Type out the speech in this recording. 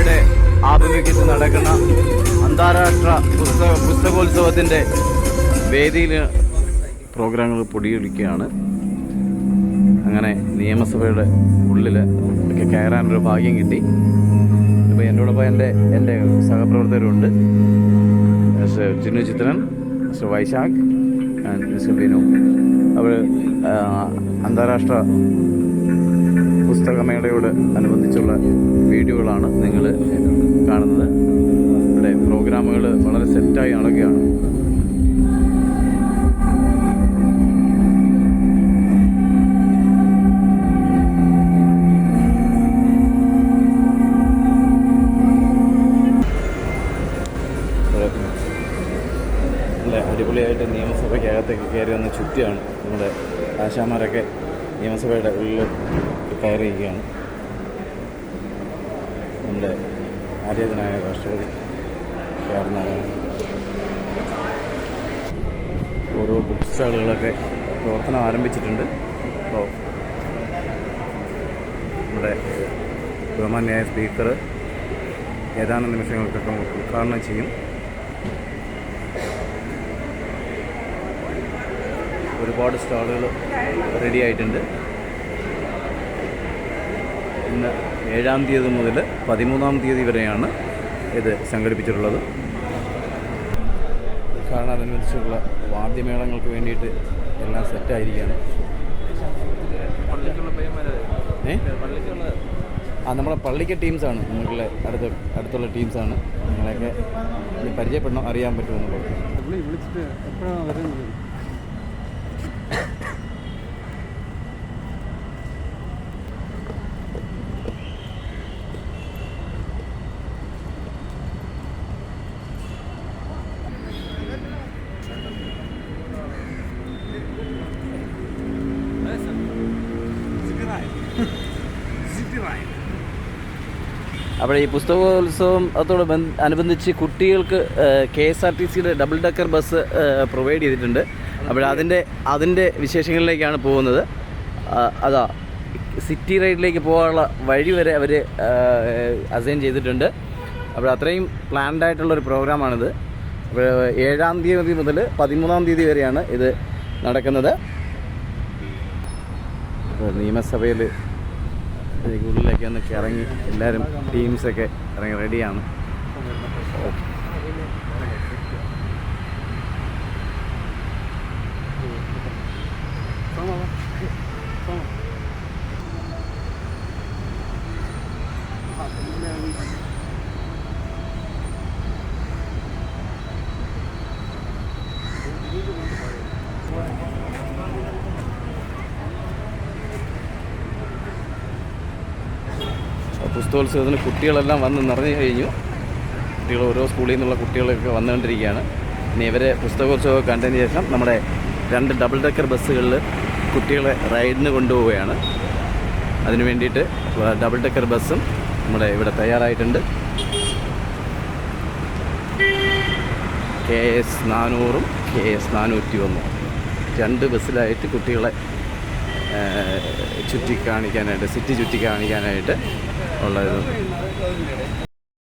നിയമസഭയുടെ ആഭിമുഖ്യത്തിൽ നടക്കുന്ന അന്താരാഷ്ട്ര പുസ്തക പുസ്തകോത്സവത്തിന്റെ വേദിയിൽ പ്രോഗ്രാമുകൾ പൊടിയൊലിക്കുകയാണ്. അങ്ങനെ നിയമസഭയുടെ ഉള്ളിൽ ഒക്കെ കയറാനൊരു ഭാഗ്യം കിട്ടി. ഇപ്പോൾ എന്നോടൊപ്പം എന്റെ എന്റെ സഹപ്രവർത്തകരുണ്ട്. Mister Chinnu Chithran mister Vaishakh and mister Binu അവർ അന്താരാഷ്ട്ര പുസ്തകമേളയോട് അനുബന്ധിച്ചുള്ള വീഡിയോകളാണ് നിങ്ങൾ കാണുന്നത്. ഇവിടെ പ്രോഗ്രാമുകൾ വളരെ സെറ്റായി നടക്കുകയാണ്. അടിപൊളിയായിട്ട് നിയമസഭയ്ക്കകത്തേക്ക് കയറി വന്ന ചുറ്റിയാണ് നമ്മുടെ ആശാമാരൊക്കെ നിയമസഭയുടെ ഉള്ളിൽ കയറിയിരിക്കുകയാണ് നമ്മുടെ ആര്യാതനായ രാഷ്ട്രപതി ചേർന്നാണ് ഓരോ ബുക്ക് സ്റ്റാളുകളൊക്കെ പ്രവർത്തനം ആരംഭിച്ചിട്ടുണ്ട്. അപ്പോൾ നമ്മുടെ ബഹുമാന്യായ സ്പീക്കർ ഏതാനും നിമിഷങ്ങൾക്കൊക്കെ ഉദ്ഘാടനം ചെയ്യും. ഒരുപാട് സ്റ്റാളുകൾ റെഡി ആയിട്ടുണ്ട്. ഇന്ന് ഏഴാം തീയതി മുതൽ പതിമൂന്നാം തീയതി വരെയാണ് ഇത് സംഘടിപ്പിച്ചിട്ടുള്ളത്. ഉദ്ഘാടനമനുസരിച്ചുള്ള വാദ്യമേളങ്ങൾക്ക് വേണ്ടിയിട്ട് എല്ലാം സെറ്റായിരിക്കുകയാണ് ഏ? ആ നമ്മളെ പള്ളിക്ക് ടീംസാണ് നിങ്ങളുടെ അടുത്ത് അടുത്തുള്ള ടീംസാണ് നിങ്ങളെയൊക്കെ പരിചയപ്പെടണം അറിയാൻ പറ്റുമെന്നുള്ളത്. Забираем. Забираем. അപ്പോൾ ഈ പുസ്തകോത്സവം അതോട് ബന്ധ- അനുബന്ധിച്ച് കുട്ടികൾക്ക് കെ എസ് ആർ ടി സിയുടെ ഡബിൾ ഡക്കർ ബസ് പ്രൊവൈഡ് ചെയ്തിട്ടുണ്ട്. അപ്പോൾ അതിന്റെ അതിന്റെ വിശേഷങ്ങളിലേക്കാണ് പോകുന്നത്. അതാ സിറ്റി റൈഡിലേക്ക് പോകാനുള്ള വഴി വരെ അവർ അസൈൻ ചെയ്തിട്ടുണ്ട്. അപ്പോൾ അത്രയും പ്ലാൻഡ് ആയിട്ടുള്ള ഒരു പ്രോഗ്രാമാണിത്. അപ്പോൾ ഏഴാം തീയതി മുതൽ പതിമൂന്നാം തീയതി വരെയാണ് ഇത് നടക്കുന്നത്. അപ്പോൾ ഉള്ളിലേക്ക് ഒന്ന് ഇറങ്ങി എല്ലാവരും ടീംസൊക്കെ ഇറങ്ങി റെഡിയാണ് പുസ്തകോത്സവത്തിന് കുട്ടികളെല്ലാം വന്ന് നിറഞ്ഞു കഴിഞ്ഞു. കുട്ടികൾ ഓരോ സ്കൂളിൽ നിന്നുള്ള കുട്ടികളൊക്കെ വന്നുകൊണ്ടിരിക്കുകയാണ്. ഇനി ഇവരെ പുസ്തകോത്സവം കണ്ടതിന് ശേഷം നമ്മുടെ രണ്ട് ഡബിൾ ഡെക്കർ ബസ്സുകളിൽ കുട്ടികളെ റൈഡിന് കൊണ്ടുപോവുകയാണ്. അതിനു വേണ്ടിയിട്ട് ഡബിൾ ഡെക്കർ ബസ്സും നമ്മുടെ ഇവിടെ തയ്യാറായിട്ടുണ്ട്. കെ എസ് നാനൂറും കെ എസ് നാനൂറ്റി ഒന്നും രണ്ട് ബസ്സിലായിട്ട് കുട്ടികളെ ചുറ്റി കാണിക്കാനായിട്ട് സിറ്റി ചുറ്റി കാണിക്കാനായിട്ട്